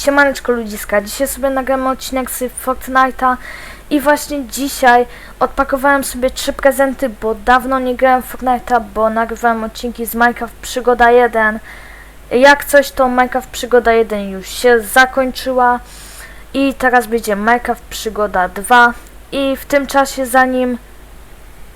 Siemaneczko ludziska, dzisiaj sobie nagramy odcinek z Fortnite'a i właśnie dzisiaj odpakowałem sobie trzy prezenty, bo dawno nie grałem w Fortnite'a, bo nagrywałem odcinki z Minecraft Przygoda 1. Jak coś to Minecraft Przygoda 1 już się zakończyła i teraz będzie Minecraft Przygoda 2 i w tym czasie zanim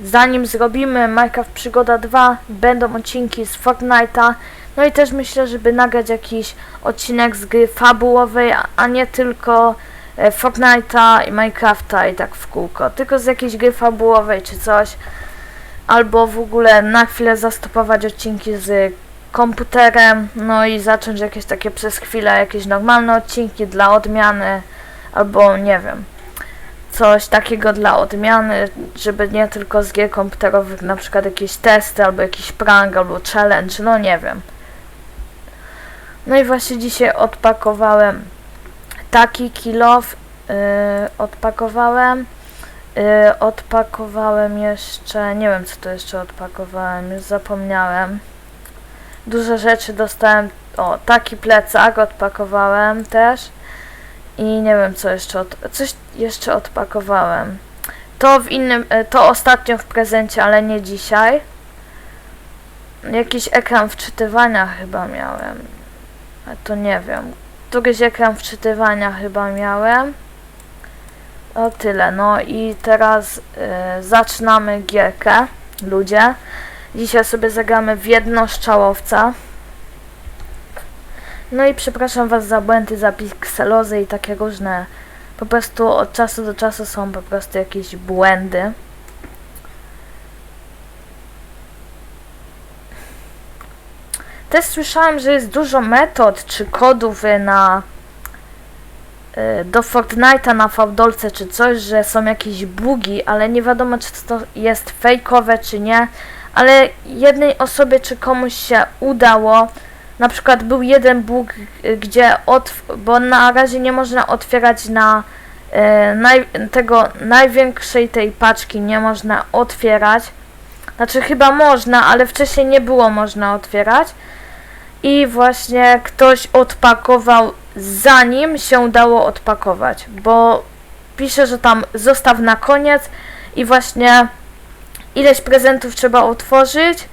zanim zrobimy Minecraft Przygoda 2 będą odcinki z Fortnite'a no i też myślę, żeby nagrać jakiś odcinek z gry fabułowej, a- nie tylko e, Fortnite'a i Minecrafta i tak w kółko, tylko z jakiejś gry fabułowej czy coś. Albo w ogóle na chwilę zastopować odcinki z komputerem, no i zacząć jakieś takie przez chwilę jakieś normalne odcinki dla odmiany, albo nie wiem, coś takiego dla odmiany, żeby nie tylko z gier komputerowych, na przykład jakieś testy, albo jakiś prank, albo challenge, no nie wiem. No i właśnie dzisiaj odpakowałem taki kilof, yy, odpakowałem, yy, odpakowałem jeszcze, nie wiem co to jeszcze odpakowałem, już zapomniałem. Dużo rzeczy dostałem, o taki plecak odpakowałem też i nie wiem co jeszcze, od, coś jeszcze odpakowałem. To w innym, yy, to ostatnio w prezencie, ale nie dzisiaj. Jakiś ekran wczytywania chyba miałem. To nie wiem. Któryś ekran wczytywania chyba miałem. O tyle, no i teraz y, zaczynamy gierkę, ludzie. Dzisiaj sobie zagramy w jedno szczałowca. No i przepraszam was za błędy, za pikselozy i takie różne. Po prostu od czasu do czasu są po prostu jakieś błędy. Też słyszałem, że jest dużo metod czy kodów y, na y, do Fortnite'a na Fałdolce czy coś, że są jakieś bugi, ale nie wiadomo czy to jest fejkowe czy nie. Ale jednej osobie czy komuś się udało. Na przykład był jeden bug, y, gdzie otw- bo na razie nie można otwierać na y, naj- tego największej tej paczki nie można otwierać. Znaczy chyba można, ale wcześniej nie było można otwierać i właśnie ktoś odpakował zanim się dało odpakować, bo pisze, że tam zostaw na koniec i właśnie ileś prezentów trzeba otworzyć,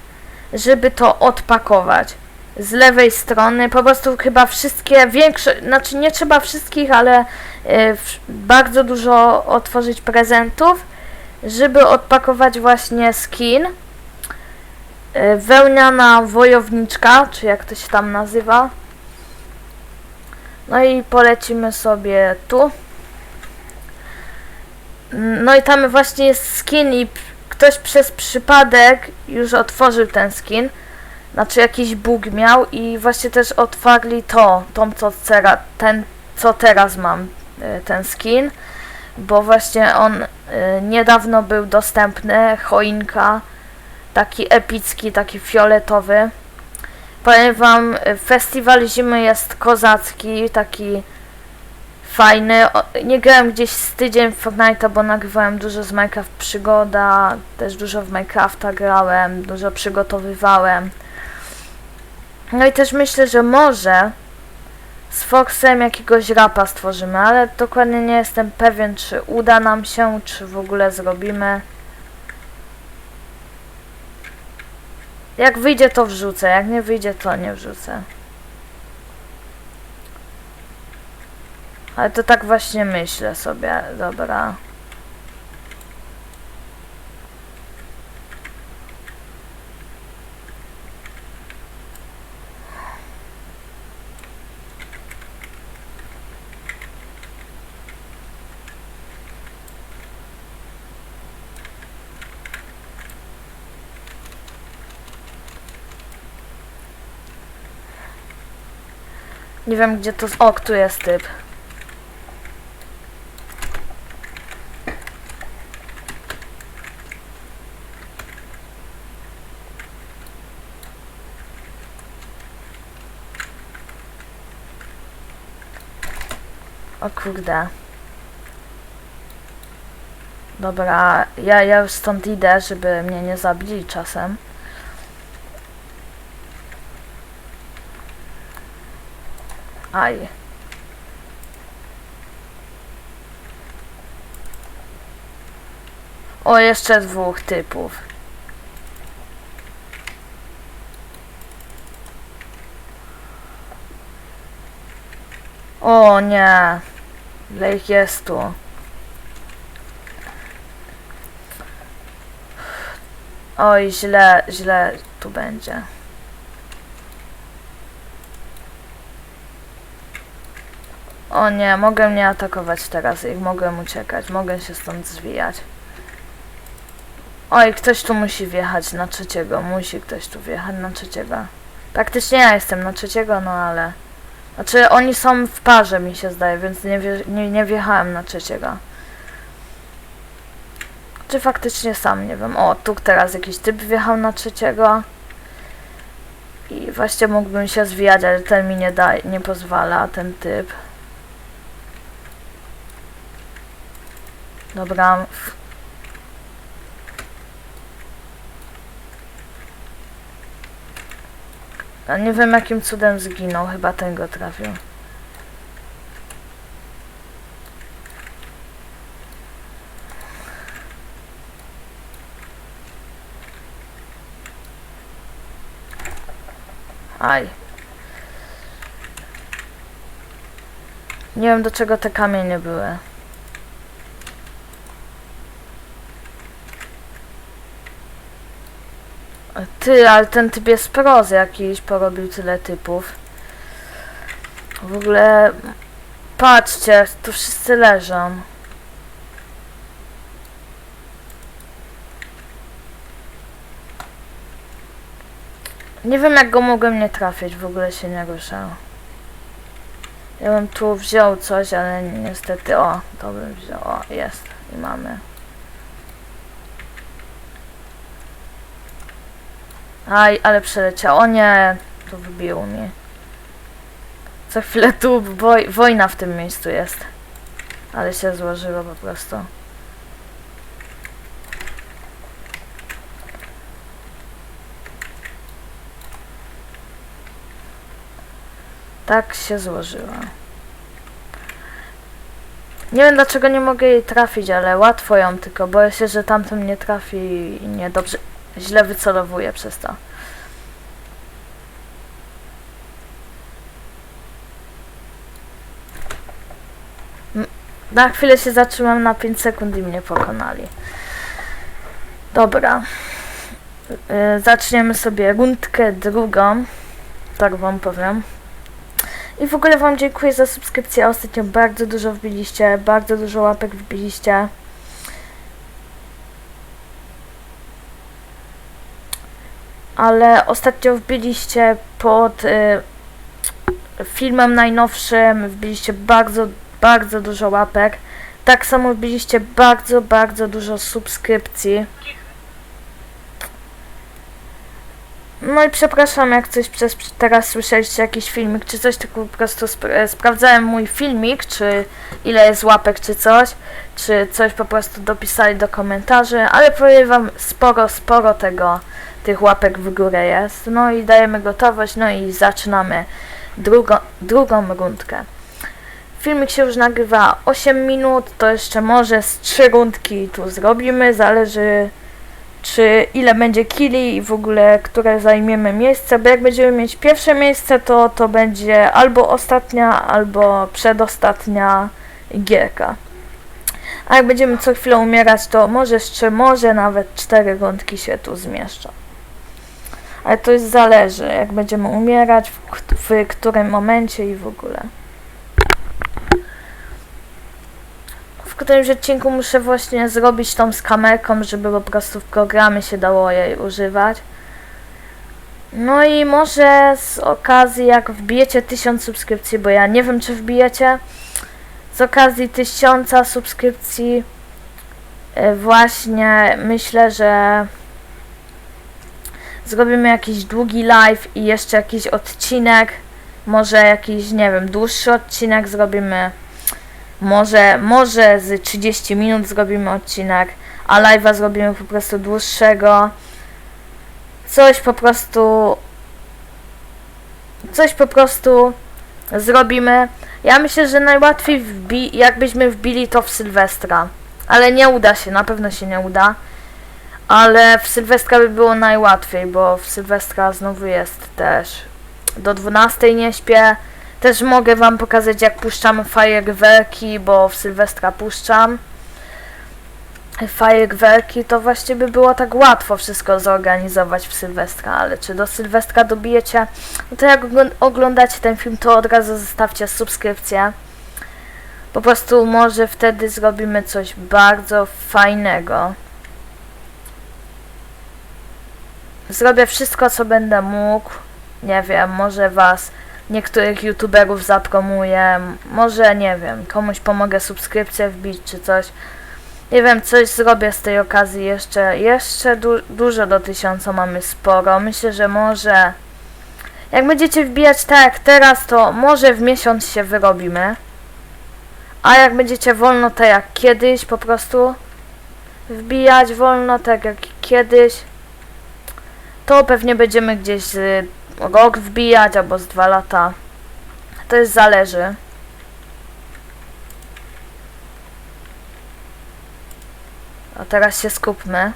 żeby to odpakować. Z lewej strony po prostu chyba wszystkie większe, znaczy nie trzeba wszystkich, ale y, bardzo dużo otworzyć prezentów, żeby odpakować właśnie skin. Y, wełniana wojowniczka, czy jak to się tam nazywa. No i polecimy sobie tu. No i tam właśnie jest skin i ktoś przez przypadek już otworzył ten skin. Znaczy jakiś bug miał i właśnie też otwarli to, tą co ten co teraz mam, y, ten skin. Bo właśnie on y, niedawno był dostępny, choinka taki epicki, taki fioletowy. Powiem wam, y, festiwal zimy jest kozacki, taki fajny. Nie grałem gdzieś z tydzień w Fortnite'a, bo nagrywałem dużo z Minecraft przygoda, też dużo w Minecrafta grałem, dużo przygotowywałem. No i też myślę, że może z Foxem jakiegoś rapa stworzymy, ale dokładnie nie jestem pewien, czy uda nam się, czy w ogóle zrobimy. Jak wyjdzie to wrzucę, jak nie wyjdzie to nie wrzucę. Ale to tak właśnie myślę sobie, dobra. Nie wiem gdzie to... O, tu jest typ. O kurde. Dobra, ja, ja już stąd idę, żeby mnie nie zabili czasem. Aj. O, jeszcze dwóch typów. O nie. Ile ich jest tu? Oj, źle, źle tu będzie. O nie, mogę nie atakować teraz ich, mogę uciekać, mogę się stąd zwijać. Oj, ktoś tu musi wjechać na trzeciego, musi ktoś tu wjechać na trzeciego. Praktycznie ja jestem na trzeciego, no ale... Znaczy, oni są w parze, mi się zdaje, więc nie, nie, nie wjechałem na trzeciego. Czy faktycznie sam, nie wiem. O, tu teraz jakiś typ wjechał na trzeciego. I właśnie mógłbym się zwijać, ale ten mi nie da, nie pozwala, ten typ. Dobra. A nie wiem jakim cudem zginął, chyba ten go trafił. Aj. Nie wiem do czego te kamienie były. Ty, ale ten typ jest proz jakiś, porobił tyle typów. W ogóle... Patrzcie, tu wszyscy leżą. Nie wiem jak go mogłem nie trafić, w ogóle się nie ruszał. Ja bym tu wziął coś, ale niestety, o, to bym wziął, o, jest, i mamy. Aj, ale przeleciał. O nie, to wybiło mnie. Co chwilę tu woj wojna w tym miejscu jest. Ale się złożyło po prostu. Tak się złożyło. Nie wiem dlaczego nie mogę jej trafić, ale łatwo ją, tylko boję się, że tamten nie trafi i nie dobrze, źle wycelowuje przez to. Na chwilę się zatrzymam na 5 sekund i mnie pokonali. Dobra. Y, Zaczniemy sobie rundkę drugą. Tak wam powiem. I w ogóle wam dziękuję za subskrypcję. Ostatnio bardzo dużo wbiliście, bardzo dużo łapek wbiliście. Ale ostatnio wbiliście pod y, filmem najnowszym, wbiliście bardzo, bardzo dużo łapek. Tak samo wbiliście bardzo, bardzo dużo subskrypcji. No i przepraszam, jak coś przez teraz słyszeliście jakiś filmik czy coś, tylko po prostu sp e, sprawdzałem mój filmik, czy ile jest łapek, czy coś, czy coś po prostu dopisali do komentarzy, ale powiem wam sporo, sporo tego tych łapek w górę jest. No i dajemy gotowość, no i zaczynamy drugą, drugą rundkę. Filmik się już nagrywa 8 minut, to jeszcze może z 3 rundki tu zrobimy, zależy czy ile będzie kili i w ogóle które zajmiemy miejsce, bo jak będziemy mieć pierwsze miejsce, to to będzie albo ostatnia, albo przedostatnia gierka. A jak będziemy co chwilę umierać, to może jeszcze, może nawet 4 rundki się tu zmieszczą. Ale to już zależy, jak będziemy umierać, w, w którym momencie i w ogóle. W którymś odcinku muszę właśnie zrobić tą z kamerką, żeby po prostu w programie się dało jej używać. No i może z okazji, jak wbijecie 1000 subskrypcji, bo ja nie wiem, czy wbijecie, z okazji 1000 subskrypcji, e, właśnie myślę, że zrobimy jakiś długi live i jeszcze jakiś odcinek, może jakiś, nie wiem, dłuższy odcinek zrobimy, może, może z 30 minut zrobimy odcinek, a live'a zrobimy po prostu dłuższego, coś po prostu, coś po prostu zrobimy. Ja myślę, że najłatwiej wbi- jakbyśmy wbili to w Sylwestra, Ale nie uda się, na pewno się nie uda. Ale w Sylwestra by było najłatwiej, bo w Sylwestra znowu jest też do 12 nie śpię. Też mogę wam pokazać jak puszczam fajerwerki, bo w Sylwestra puszczam fajerwerki, to właśnie by było tak łatwo wszystko zorganizować w Sylwestra, ale czy do Sylwestra dobijecie? No to jak ogl- oglądacie ten film, to od razu zostawcie subskrypcję. Po prostu może wtedy zrobimy coś bardzo fajnego. Zrobię wszystko, co będę mógł. Nie wiem, może was, niektórych youtuberów zapromuję, może nie wiem, komuś pomogę subskrypcję wbić czy coś. Nie wiem, coś zrobię z tej okazji jeszcze. Jeszcze du dużo do tysiąca mamy sporo. Myślę, że może. Jak będziecie wbijać tak jak teraz, to może w miesiąc się wyrobimy. A jak będziecie wolno tak jak kiedyś, po prostu wbijać wolno tak jak kiedyś, to pewnie będziemy gdzieś z rok wbijać albo z dwa lata. To już zależy. A teraz się skupmy.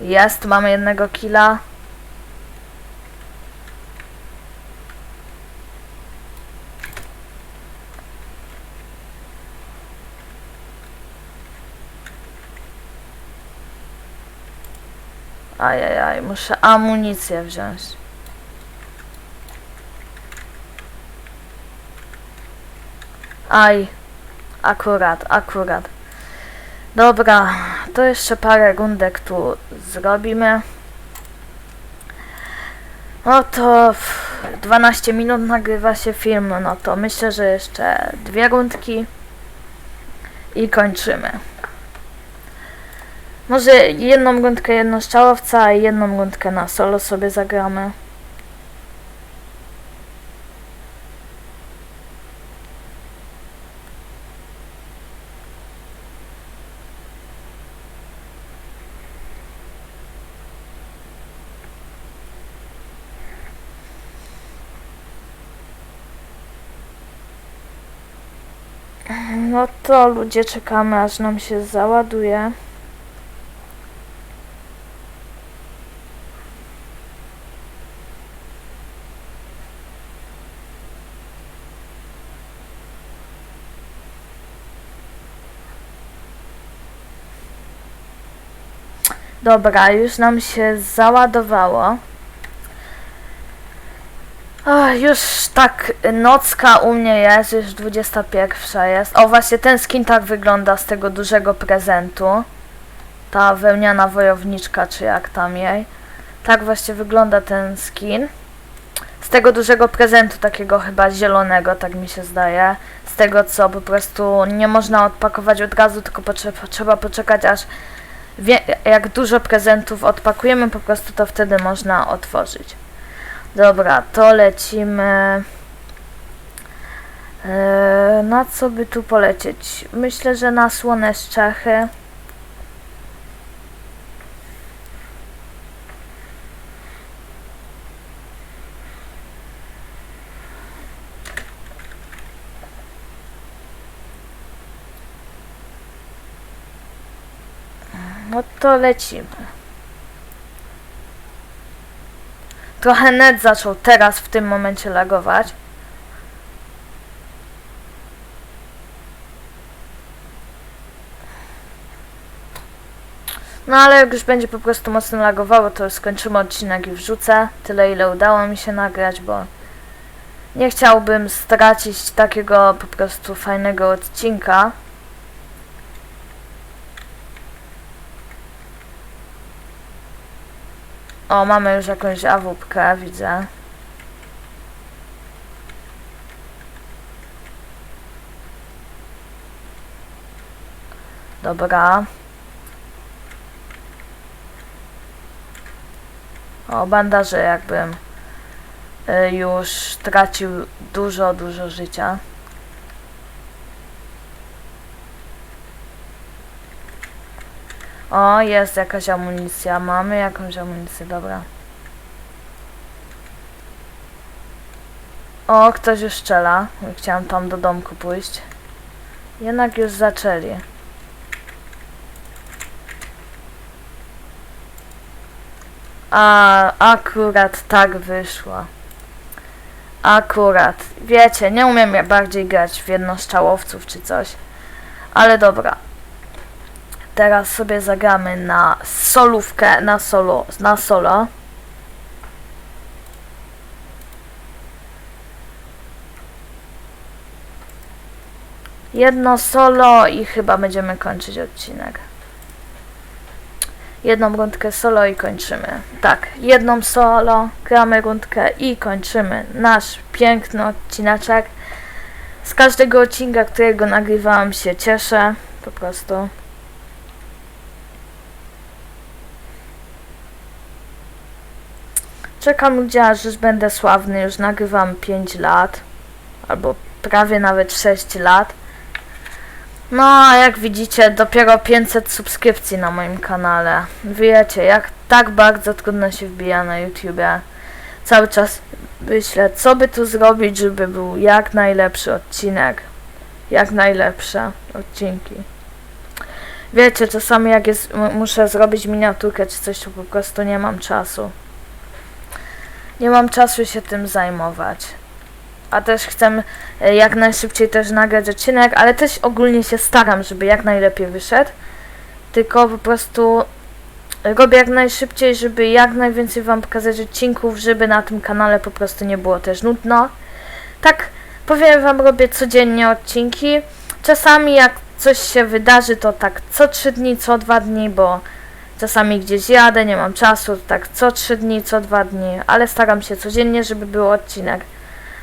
Jest, mamy jednego killa. Muszę amunicję wziąć. Aj, akurat, akurat. Dobra, to jeszcze parę rundek tu zrobimy. No to w 12 minut nagrywa się film, no to myślę, że jeszcze dwie rundki i kończymy. Może jedną rundkę jednostrzałowca, a jedną rundkę na solo sobie zagramy. No to ludzie czekamy aż nam się załaduje. Dobra, już nam się załadowało. Już tak nocka u mnie jest, już 21 jest. O, właśnie ten skin tak wygląda z tego dużego prezentu. Ta wełniana wojowniczka, czy jak tam jej. Tak właśnie wygląda ten skin. Z tego dużego prezentu, takiego chyba zielonego, tak mi się zdaje. Z tego, co po prostu nie można odpakować od razu, tylko potrzeba, trzeba poczekać, aż jak dużo prezentów odpakujemy, po prostu to wtedy można otworzyć. Dobra, to lecimy. Eee, na co by tu polecieć? Myślę, że na słone Szczechy. No to lecimy. Trochę net zaczął teraz w tym momencie lagować. No ale jak już będzie po prostu mocno lagowało, to skończymy odcinek i wrzucę. Tyle ile udało mi się nagrać, bo nie chciałbym stracić takiego po prostu fajnego odcinka. O, mamy już jakąś awupkę, widzę. Dobra. O, bandaże jakbym y, już tracił dużo, dużo życia. O, jest jakaś amunicja. Mamy jakąś amunicję, dobra. O, ktoś już strzela. Chciałam tam do domku pójść. Jednak już zaczęli. A, akurat tak wyszło. Akurat. Wiecie, nie umiem bardziej grać w jednostrzałowców czy coś. Ale dobra. Teraz sobie zagramy na solówkę, na solo, na solo. Jedno solo i chyba będziemy kończyć odcinek. Jedną rundkę solo i kończymy. Tak, jedną solo, gramy rundkę i kończymy nasz piękny odcineczek. Z każdego odcinka, którego nagrywałam się cieszę, po prostu. Czekam ludzie, aż już będę sławny, już nagrywam 5 lat, albo prawie nawet 6 lat. No, a jak widzicie, dopiero 500 subskrypcji na moim kanale. Wiecie, jak tak bardzo trudno się wbija na YouTubie. Cały czas myślę, co by tu zrobić, żeby był jak najlepszy odcinek. Jak najlepsze odcinki. Wiecie, czasami jak jest, muszę zrobić miniaturkę czy coś, to po prostu nie mam czasu. Nie mam czasu się tym zajmować. A też chcę e, jak najszybciej też nagrać odcinek, ale też ogólnie się staram, żeby jak najlepiej wyszedł. Tylko po prostu robię jak najszybciej, żeby jak najwięcej wam pokazać odcinków, żeby na tym kanale po prostu nie było też nudno. Tak powiem wam, robię codziennie odcinki. Czasami jak coś się wydarzy, to tak co 3 dni, co 2 dni, bo czasami gdzieś jadę, nie mam czasu, tak co 3 dni, co 2 dni, ale staram się codziennie, żeby był odcinek.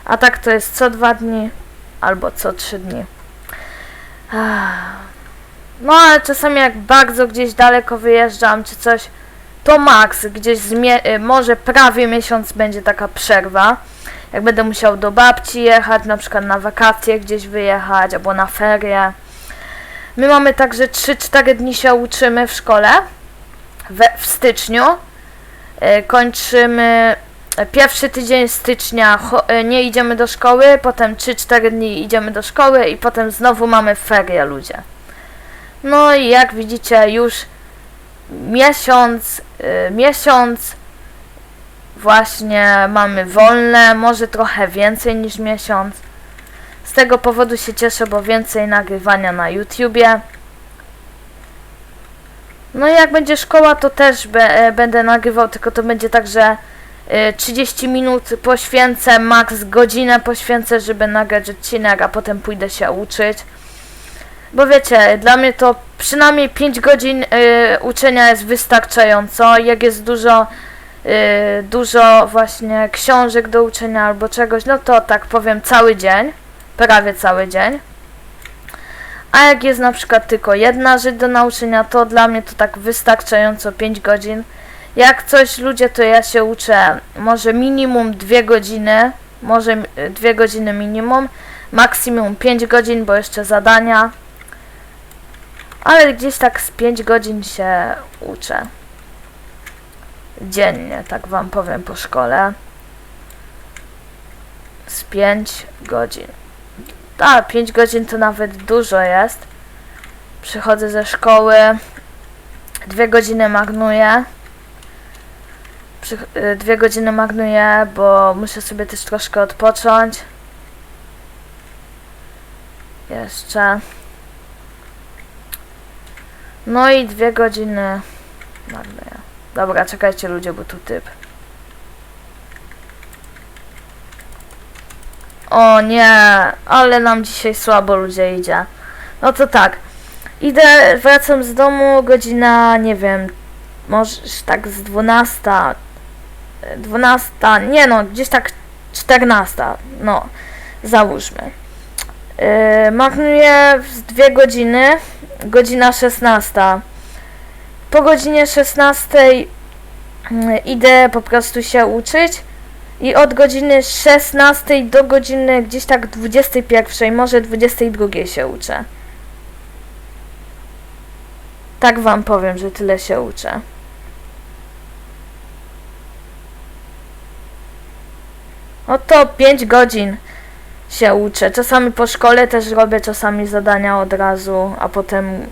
A tak to jest co dwa dni albo co trzy dni. No ale czasami jak bardzo gdzieś daleko wyjeżdżam czy coś, to maks gdzieś y, może prawie miesiąc będzie taka przerwa. Jak będę musiał do babci jechać, na przykład na wakacje gdzieś wyjechać albo na ferie. My mamy tak, że 3-4 dni się uczymy w szkole we, w styczniu. Y, kończymy E, Pierwszy tydzień stycznia e, nie idziemy do szkoły, potem 3-4 dni idziemy do szkoły i potem znowu mamy ferie ludzie. No i jak widzicie już miesiąc, miesiąc właśnie mamy wolne, może trochę więcej niż miesiąc. Z tego powodu się cieszę, bo więcej nagrywania na YouTubie. No i jak będzie szkoła, to też be, e, będę nagrywał, tylko to będzie tak, że y, 30 minut poświęcę, max godzinę poświęcę, żeby nagrać odcinek, a potem pójdę się uczyć. Bo wiecie, dla mnie to przynajmniej 5 godzin y, uczenia jest wystarczająco. Jak jest dużo, y, dużo właśnie książek do uczenia albo czegoś, no to tak powiem cały dzień, prawie cały dzień. A jak jest na przykład tylko jedna rzecz do nauczenia, to dla mnie to tak wystarczająco 5 godzin. Jak coś ludzie, to ja się uczę może minimum 2 godziny, może 2 godziny minimum, maksimum 5 godzin, bo jeszcze zadania. Ale gdzieś tak z 5 godzin się uczę. Dziennie, tak wam powiem po szkole. Z 5 godzin. Tak, 5 godzin to nawet dużo jest. Przychodzę ze szkoły, 2 godziny magnuję. Y, dwie godziny magnuję, bo muszę sobie też troszkę odpocząć. Jeszcze. No i dwie godziny magnuję. Dobra, czekajcie ludzie, bo tu typ. O nie, ale nam dzisiaj słabo ludzie idzie. No to tak. Idę, wracam z domu, godzina, nie wiem, może tak z 12, 12, nie no, gdzieś tak 14, no, załóżmy. Yy, magnuję z 2 godziny, godzina 16. Po godzinie 16 yy, idę po prostu się uczyć i od godziny 16 do godziny gdzieś tak 21, może 22 się uczę. Tak wam powiem, że tyle się uczę. No to 5 godzin się uczę. Czasami po szkole też robię czasami zadania od razu, a potem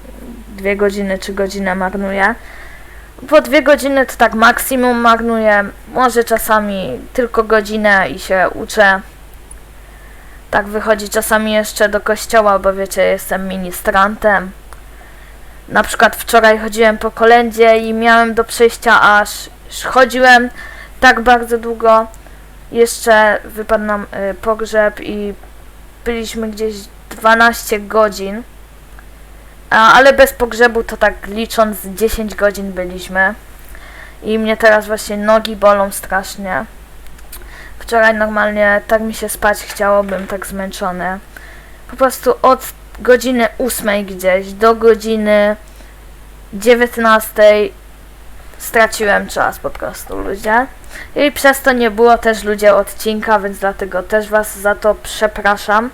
dwie godziny czy godzinę marnuję. Po dwie godziny to tak maksimum marnuję. Może czasami tylko godzinę i się uczę. Tak wychodzi czasami jeszcze do kościoła, bo wiecie, jestem ministrantem. Na przykład wczoraj chodziłem po kolędzie i miałem do przejścia aż chodziłem tak bardzo długo. Jeszcze wypadł nam y, pogrzeb i byliśmy gdzieś 12 godzin. Ale bez pogrzebu to tak licząc 10 godzin byliśmy. I mnie teraz właśnie nogi bolą strasznie. Wczoraj normalnie tak mi się spać chciało, byłem tak zmęczony. Po prostu od godziny 8 gdzieś do godziny 19 straciłem czas po prostu ludzie. I przez to nie było też ludzie odcinka, więc dlatego też was za to przepraszam.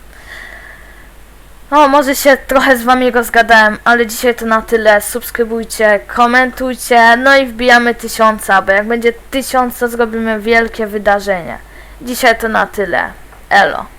O, może się trochę z wami rozgadałem, ale dzisiaj to na tyle. Subskrybujcie, komentujcie, no i wbijamy tysiąca, bo jak będzie tysiąc, to zrobimy wielkie wydarzenie. Dzisiaj to na tyle. Elo.